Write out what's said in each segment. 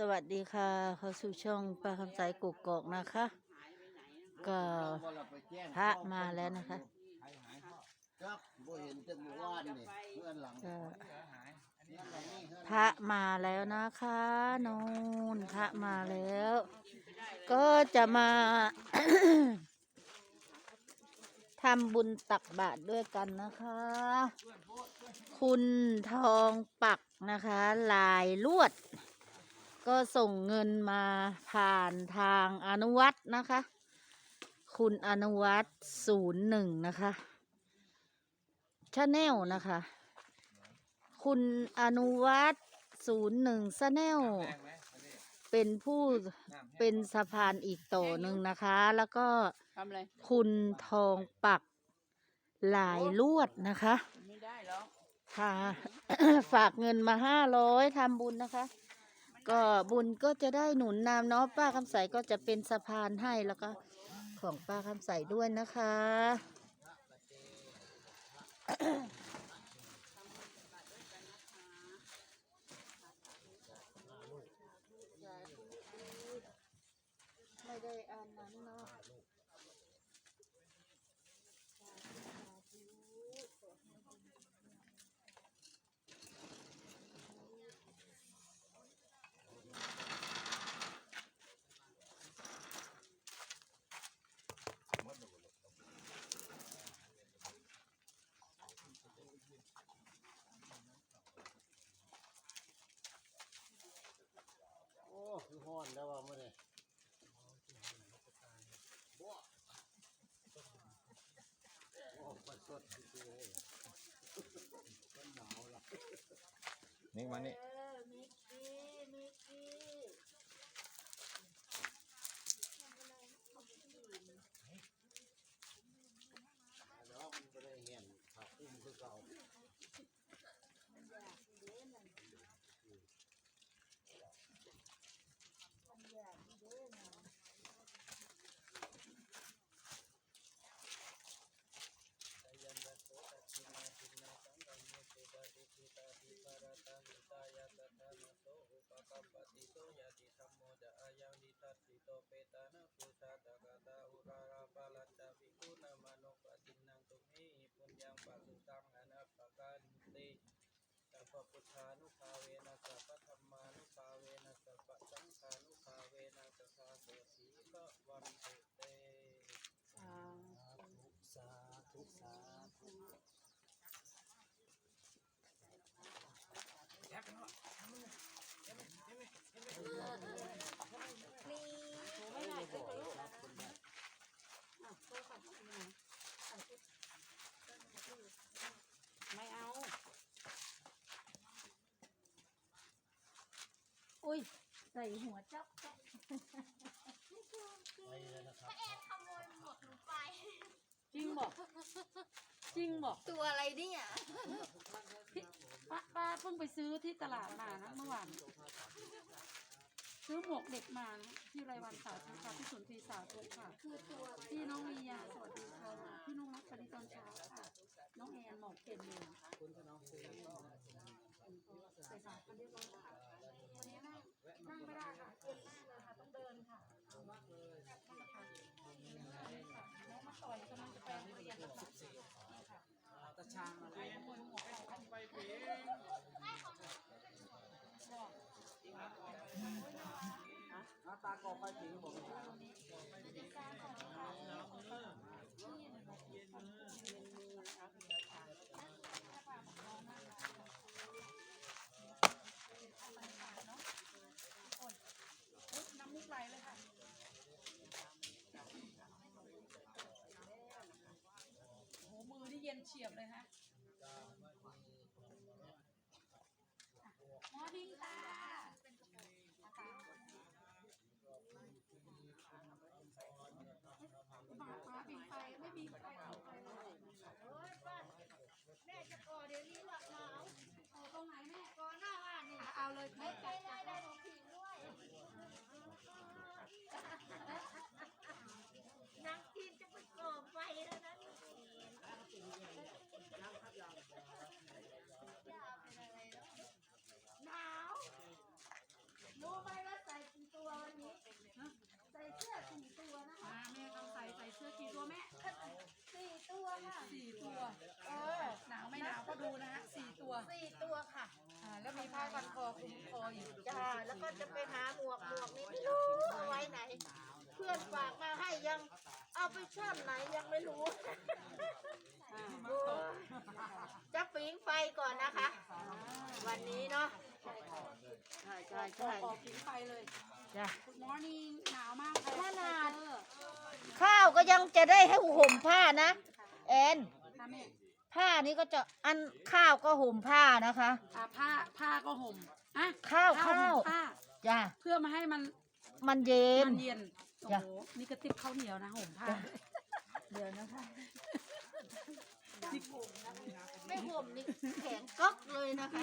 สวัสดีค่ะเข้าสู่ช่องป้าคำสายกุกกอกนะคะ ก็พระมาแล้วนะคะครับบ่เห็นแต่เมื่อวานนี่เพื่อนหลังก็เพื่อนหลังนี่เพื่อนพระมาแล้วนะคะนูนพระมาแล้ว ก็จะมาทำบุญตักบาตรด้วยกันนะคะ คุณทองปักนะคะ ลายลวด ก็ส่งเงินมาผ่านทางอนุวัตนะคะ คุณอนุวัตศูนย์หนึ่งนะคะชาแนลนะคะ คุณอนุวัตศูนย์หนึ่งชาแนลเป็นผู้เป็นสะพานอีกโตหนึ่งนะคะ แล้วก็ทำอะไรคุณทองปักหลายลวดนะคะไม่ได้หรอกค่ะ ฝากเงินมาห้าร้อยทำบุญนะคะ ก็บุญก็จะได้หนุนนำเนาะป้าคำใสก็จะเป็นสะพานให้แล้วก็ของป้าคำใสด้วยนะคะ ไม่ได้อ่านนั้นเนาะ โอ้ คือฮ้อนแล้วว่ามื้อนี้บ่โอ้มันสดจริงๆเลยมันหนาวละนี่มานี่ เออมิกกี้มิกกี้แล้วมันบ่ได้เห็นผักอุ้มคือเก่า ปปุชานุภาเวนะสัพพธรรมานุภาเวนะสัพพสังฆานุภาเวนะสัทธาโสสีพระวันตุเต สาธุสาธุสาธุ ไม่เอา อุ้ย ใส่หัวจ๊อกจ๊อกไปเลยนะครับจริงบอก จริงบอกตัวอะไรเนี่ยป้าป้าเพิ่งไปซื้อที่ตลาดมานะเมื่อวาน ซื้อหมวกเด็กมานะที่ไรวันสาวทุกค่ะที่สุนทรีสาวทุกค่ะ คือตัวที่น้องมียาสวัสดีค่ะพี่น้องรักสวัสดีตอนเช้าค่ะ น้องแอนหมอกเก่งเลยใส่สายกันเรียบร้อยค่ะวันนี้ นั่งนั่งไม่ได้ค่ะเจ็บมากเลยค่ะ ต้องเดินค่ะนั่นแหละค่ะน้องมาต่อยกำลังจะไปโรงเรียนนะคะนี่ค่ะตาชางอะไรคนหัวใครทำไปเองบอกหน้าตากอกไปถึงผม นเย็นเฉียบเลยฮะมอดิ้งตาหมาฟ้าบินไปไม่มีใครเอาไปเลยโอ้ยป้าแม่จะก่อเดี๋ยวนี้หลับหนาวเอตรงไหนแม่ก่อหน้าบ้านนี่เอาเลยไม่ไปได้ได้หนูผิงด้วยนางทีนจะไปก่อไฟแล้วนะนี่หนาวรู้ไหมว่า เสื้อกี่ตัวแม่สี่ตัวค่ะสี่ตัว เออหนาวไม่หนาวก็ดูนะฮะสี่ตัวสี่ตัวค่ะ อ่าแล้วมีผ้าพันคอคลุมคออีกจ้าแล้วก็จะไปหาหมวกหมวกนี้ไม่รู้เอาไว้ไหน เพื่อนฝากมาให้ยังเอาไปช่อนไหนยังไม่รู้อ่าโอ้ยจะปิงไฟก่อนนะคะ วันนี้เนาะใช่ใช่ใช่ออกผิงไฟเลย จ้ะ Good morning หนาวมากค่ะขนาด เออข้าวก็ยังจะได้ให้ห่มผ้านะแอนค่ะแม่ผ้านี้ก็จะอันข้าวก็ห่มผ้านะคะ อ่าผ้าผ้าก็ห่มอะข้าวห่มข้าวผ้าจ้ะเพื่อมาให้มันมันเย็น มันเย็นโอ้จ้ะ โหนี่กระติบข้าวเหนียวนะห่มผ้าเดี๋ยวนะคะไม่ห่มนี่แข็งก๊อกเลยนะคะ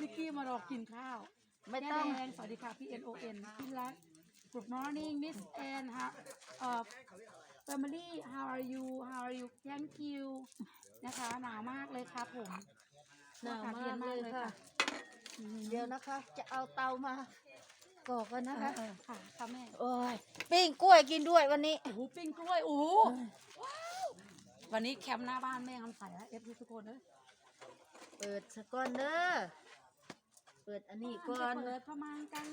นิกกี้มารอกินข้าว ไม่แม่ต้อง แดงสวัสดีค่ะพี่ N O N พี่รัก Good morning Miss Ann ฮะเอ่อ family how are you how are you thank you นะคะ หนาวมากเลยครับผมหนาวอศมากย็นเลยค่ะ อืมเดี๋ยวนะคะ จะเอาเตามาก่อกันเอนะคะ อเออค่ะค่ะแม่โอ้ยปิ้งกล้วยกินด้วยวันนี้ โอ้โหปิ้งกล้วยโอ้โหว้าววันนี้แคมป์หน้าบ้านแม่คำใสแล้วเอฟทุกคนเลยเปิดสก่อนเด้อเปิดอันนี้ก่อนจะเปิดประมาณกัน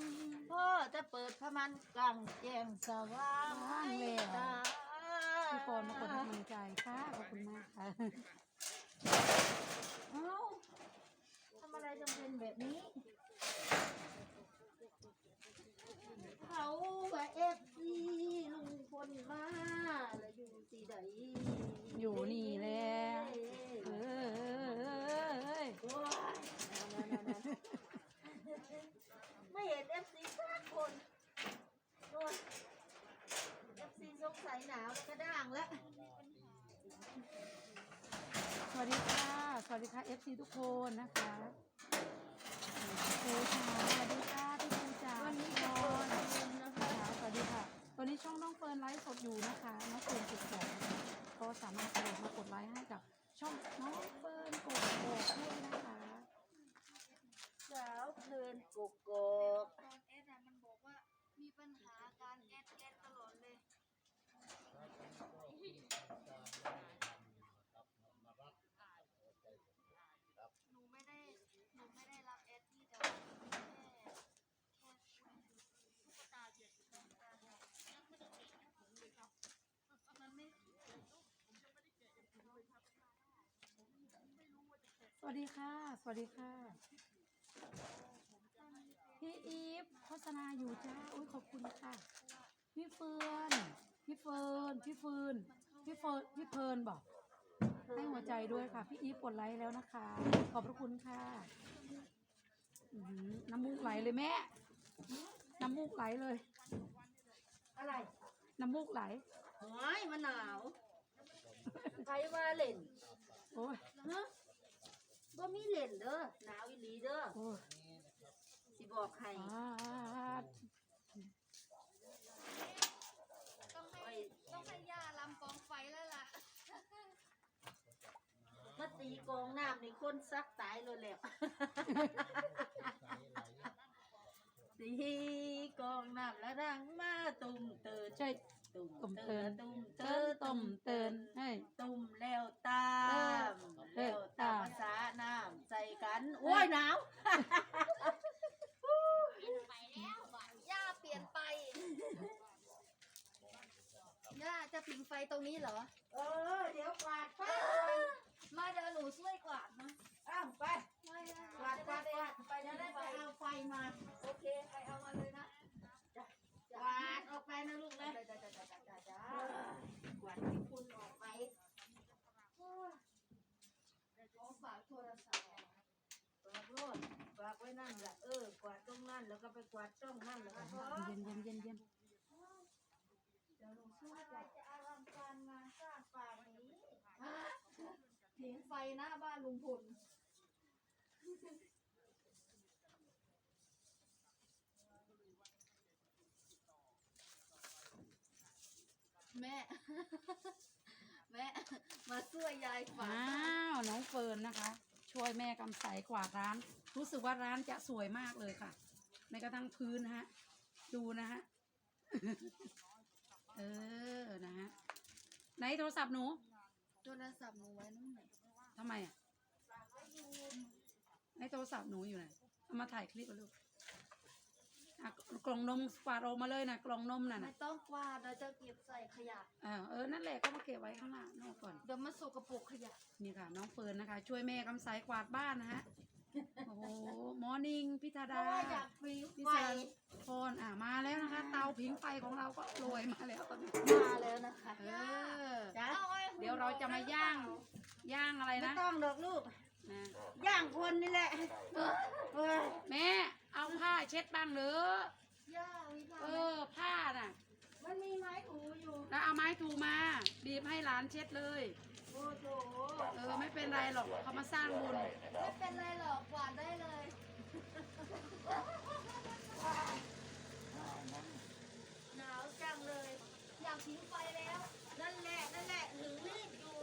พ่อจะเปิดพระมันกลางแจ้งสว่างว่างแล้วตาพี่ปอนมากดให้กำลังใจค่ะขอบคุณมากค่ะเอ้าทำอะไรจำเป็นแบบนี้ เขาว่าเอฟซีลุงพลมาแล้วอยู่ที่ใด อยู่นี่แล้วเออเออเออเอ้ย โอ้ยไม่เห็นเอฟซีสักคนโน่นเอฟซีสงสัยหนาวแล้วกระด้างแล้ว สวัสดีค่ะ ส วัสดีค่ะ FC ทุกคนนะคะปูค่ะสวัสดีค่ะพี่ปูจ๋าวันนี้พี่จะปอเปิดนเรียนนะคะค่ะสวัสดีค่ะ ตอนนี้ช่องน้องเฟิร์นไลฟ์สดอยู่นะคะน้องเฟิร์นจุดสองก็สามารถกระโดดมากดไลค์ให้กับ ช่องน้องเฟิร์นกดโบกด้วยนะคะ สาวเพลินกุกกก ตอนเอสอะมันบอกว่ามีปัญหาการเอสเอสตลอดเลย หนูไม่ได้ หนูไม่ได้รับเอสที่แต่ว่าแค่แค่ตุ๊กตาเจ็ดตุ๊กตาเนี่ยมันไม่ ส วัสดีค่ะ สวัสดีค่ะ พี่อีฟโฆษณาอยู่จ้า อุ้ยขอบคุณค่ะ พี่เฟิร์น พี่เฟิร์น พี่เฟิร์น พี่เฟิร์น พี่เฟิร์นบอก ให้หัวใจด้วยค่ะ พี่อีฟกดไลค์แล้วนะคะ ขอบพระคุณค่ะอื้อหือน้ำมูกไหลเลยแม่ น้ำมูกไหลเลย อะไรน้ำมูกไหล หอยมะนาว ใครว่าเล่นโอ้ย ฮะ บ่มีเล่นเด้อหนาวอีหลีเด้อโอ้ยสิบอกให้อ่าต้องให้ ต้องให้ย่าลำกองไฟแล้วล่ะ มาตีกองน้ำนี่คนซักตายเลยแหล้วตีกองน้ำแล้วดังมาตุ่มเตินใช่ ตุ่มตุ่มเติเตินนตุ่มเติเตินนต้มเตินให้ตุ่มแล้วตามเอแล้อวตาตามมภาษาน้ำใจกันโอ้ยหนาวย่าเปลี่ยนไปย่าจะผิงไฟตรงนี้เหรอเออ เดี๋ยวกวาดไป มาเดี๋ยวหนูช่วยกวาดนะ อ้าวไป ไม่ได้ กวาดกวาดกวาดไปจะได้ไปเอาไฟมา โอเคไปเอามาเลยนะ กวาดออกไปนะลูกนะ จ้าจ้าจ้าจ้าจ้าจ้าก วาดให้คุณออกไป ขอฝาก โทรศัพท์กวาดโลดกวาดไว้นั่นแหละเออกวาดตรงนั่นแล้วก็ไปกวาดตรงนั่นแล้วก็พอเย็นเย็นเย็นเย็นเดี๋ยวหนูช่วยจะจะอลังการงานสร้างป่านี้ผิงไฟหน้าบ้านลุงพลแม่ แม่ มาช่วยยายฝาอ้าวน้องเฟิร์นนะคะ ช่วยแม่กำใสกวาดร้าน รู้สึกว่าร้านจะสวยมากเลยค่ะแม้กระทั่งพื้นนะฮะดูนะฮะเออนะฮะไหนโทรศัพท์หนูโทรศัพท์หนูไว้นู่นน่ะทำไมอะในโทรศัพท์หนูอยู่ไหนเอามาถ่ายคลิปมาลูก อะกล่องนมกวาดออกมาเลยนะกล่องนมน่ะไม่นะต้องกวาดเราจะเก็บใส่ขยะ อ่าเออนั่นแหละก็มาเก็บไว้ข้างหน้านอกก่อน เดี๋ยวมาสกปรกขยะ นี่ค่ะ น้องเฟิร์นนะคะ ช่วยแม่กำไสกวาดบ้านนะฮะ โอ้โหมอร์นิ่งพิธาเพดาราะว่าอยากฟรีพิไฟศาพรอ่ามาแล้วนะคะ เตาผิงไฟของเราก็โรยมาแล้วตอนนี้มาแล้วนะคะเออ จ้าเดี๋ยวเราจะมาย่าง ย่างอะไรไม่นะ ต้องดอกลูก นะย่างคนนี่แหละเออแม่เอาผ้าเช็ดบ้างเด้อย่าวิพาเออผ้าน่ะ มันมีไม้ถูอยู่ แล้วเอาไม้ถูมา บีบให้หลานเช็ดเลย โอ้โหเออไม่เป็นไรหรอกเขามาสร้างบุญ ไม่เป็นไรหรอกกวาดได้เลย หนาวจังเลย อยากผิงไฟแล้ว นั่นแหละ นั่นแหละถึงรีบอยู่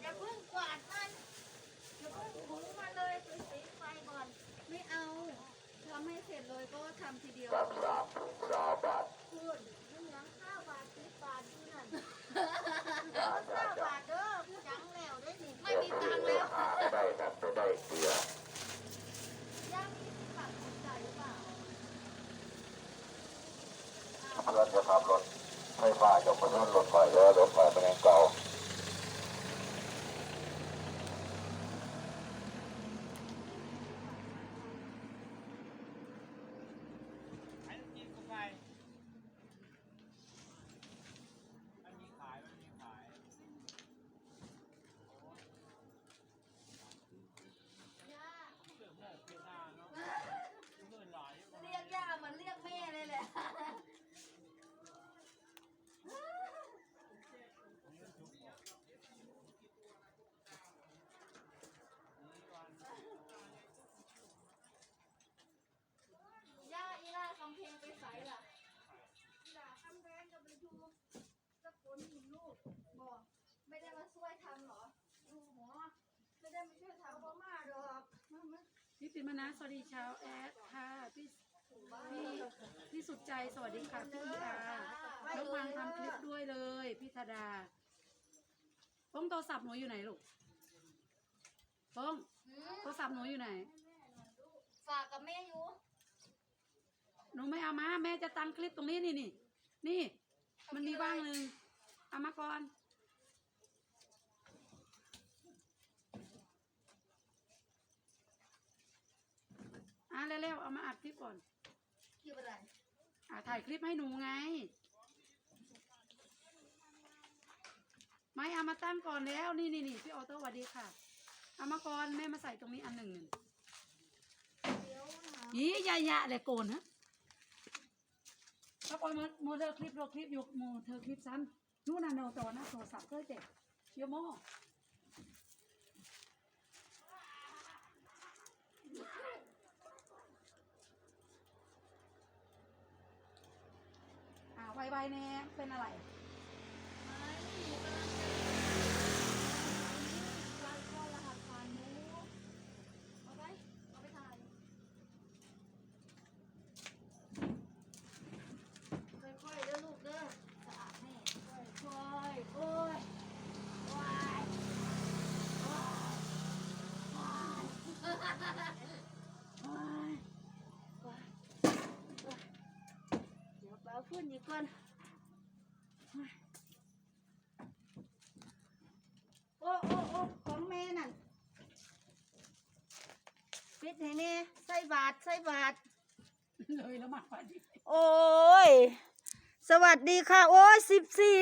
อย่าเพิ่งกวาดมัน อย่าเพิ่งถูมันเลยไปผิงไฟก่อน ไม่เอาทำให้เสร็จเลย ก็ทำทีเดียวคุณมันยังข้าวบาทสิบบาทที่นั่นข้าวบาทเด้อจังแล้วได้หนิไม่มีตังค์แล้วได้ครับไปได้เสือย่างมีสิบบาทสนใจหรือเปล่าเพื่อนจะขับรถไฟฟ้ายกมาขึ้นรถไฟแล้วรถไฟเป็นยังเก่า ไอ้กินกาแฟมันมีขาย มันมีขาย ย่า เรื่องโมกเรื่องหน้าเนาะเงินหลายอยู่ เรียกย่าเหมือนเรียกแม่เลยแหละ ย่าอีล่าคำเพลงไปใส่ล่ะอีล่าคำแพงกับไปดูตะโกนหินลูกบอกไม่ได้มาช่วยทำเหรอดูหัว ไม่ได้มาช่วยทำเพราะมาดอกพี่ปิมนะสวัสดีช้าแอดค่ะพี่พี่พี่สุดใจสวัสดีค่ะพี่อาน้องฟังทำคลิปด้วยเลยพี่ธดาป้องโทรศัพท์หนูอยู่ไหนลูกป้องโทรศัพท์หนูอยู่ไหน ฝากกับแม่อยู่หนูไม่เอามาแม่จะตั้งคลิปตรงนี้นี่นี่นี่ มันมีว่างหนึ่งเอามาก่อน อะเร็วๆเอามาอัดคลิปก่อนคิดอะไรอะถ่ายคลิปให้หนูไง ไม่เอามาตั้งก่อนแล้ว นี่นี่นี่พี่ออโต้สวัสดีค่ะ เอามาก่อนแม่มาใส่ตรงนี้อันหนึ่งหนึ่งเดี๋ยวหายี่ยายะเลยโกนฮะถ้าปล่อยมือมือเธอคลิปเราคลิปอยู่มือเธอคลิปสั้นนู่นน่ะโนตอนะโทรศัพท์ก็เจ็บเชียวโม่ อ่าไวๆแน่เป็นอะไรไม่หนูกำลังจะร้านข้อรหัสผ่านหนูเปไปถ่ายค่อยๆเด้อลูกเด้อสะอาดแน่ค่อยๆโอ้ยว้ายว้ายว้ายว้ายว้ยเดี๋ยวไปเอาขึ้นอีกก่อน โอ้โอ้โอ้ของแม่นั่นปิดให้แน่ใส่บาทใส่บาท เลยแล้วมาพอดีโอ้ย สวัสดีค่ะ โอ้ยสิบสี่